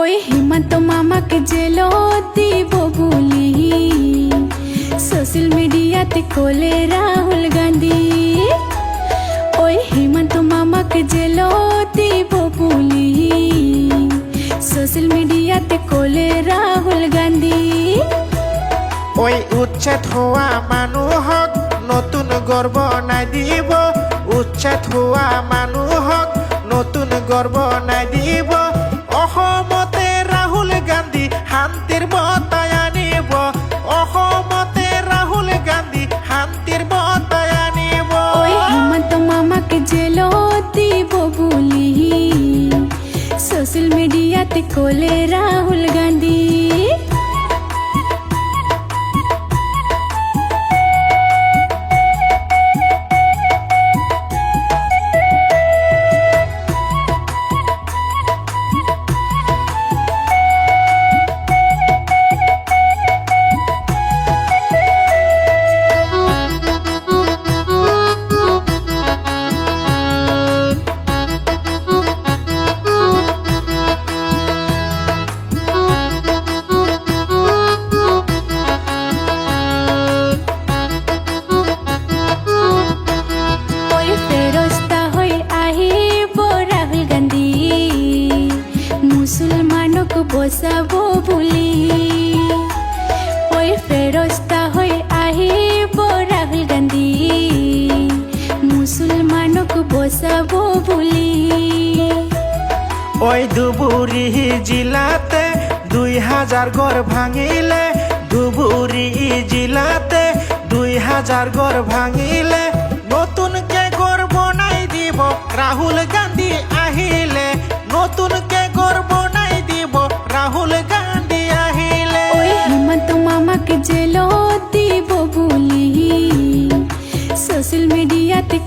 ওই হিমন্ত মামাকে জেলো দিব বলি। সোশ্যাল মিডিয়াতে কোলে রাহুল গান্ধী। ওই হিমন্ত মামাকে জেলো দিব বলি। সোশ্যাল মিডিয়াতে কোলে রাহুল গান্ধী। ওই উচ্ছেদ হোৱা মানুহক নতুন গৰ্ব নাই দিব। উচ্ছেদ হোৱা মানুহক নতুন গৰ্ব নাই দিব। শান্তিৰ বতায় আনিব। অসমতে রাহুল গান্ধী শান্তির বতায় আনিব। হিমন্ত মামাকে জেল দিব বলি। সোশ্যাল মিডিয়াতে কোলে রাহুল গান্ধী। মুসলমানক বসাবো বুলি। ওই ফেরস্তা হই আহিব রাহুল গান্ধী। মুসলমানক বসাবো বুলি। ওই ধুবুৰী জিলাতে দুই হাজাৰ ঘৰ ভাঙিলে। ধুবুৰী জিলাতে দুই হাজাৰ ঘৰ ভাঙিলে।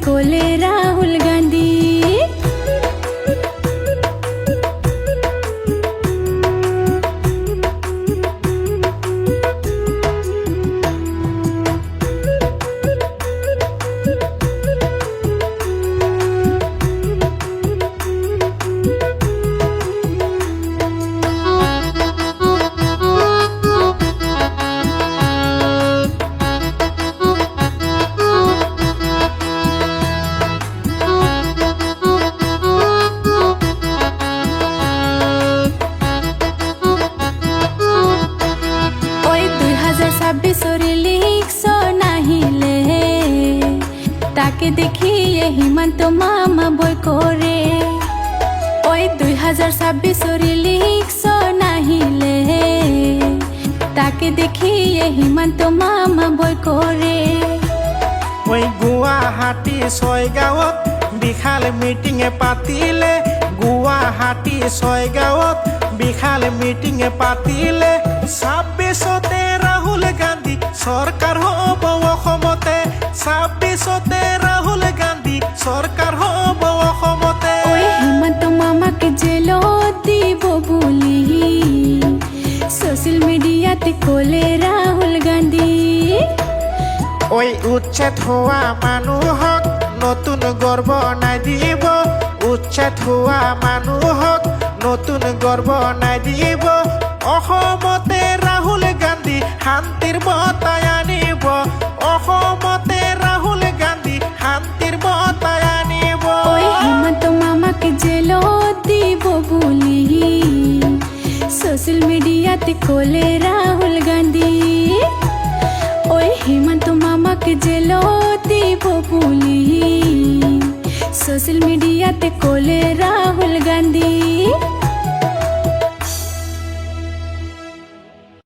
মিডিয়াতে কোলে রাহুল তাকে দেখিয়ে হিমন্ত মামা বই করে। ওই দুই হাজার ছাব্বিশর ইলেকশন নাহিলে। তাকে দেখিয়ে হিমন্ত মামা বই করে। ওই গুৱাহাটী ছয়গাঁৱত বিশাল মিটিঙে পাতিলে। গুৱাহাটী ছয়গাঁৱত বিশাল মিটিঙে পাতিলে। ছাব্বিছতে ৰাহুল গান্ধী চৰকাৰ হ'ব অসমতে। বুলি সোশ্যাল মিডিয়াতে কোলে রাহুল গান্ধী ওই উচ্ছেদ হোৱা মানুহক নতুন গৰ্ব নাই দিব। উচ্ছেদ হোৱা মানুহক নতুন গৰ্ব নাই দিব। অসমতে ৰাহুল গান্ধী শান্তিৰ বঁটাই মিডিয়াতে কোলে রাহুল গান্ধী ওই হেমন্ত মামাকে জেল দিব পুলি সোশ্যাল মিডিয়াতে কোলে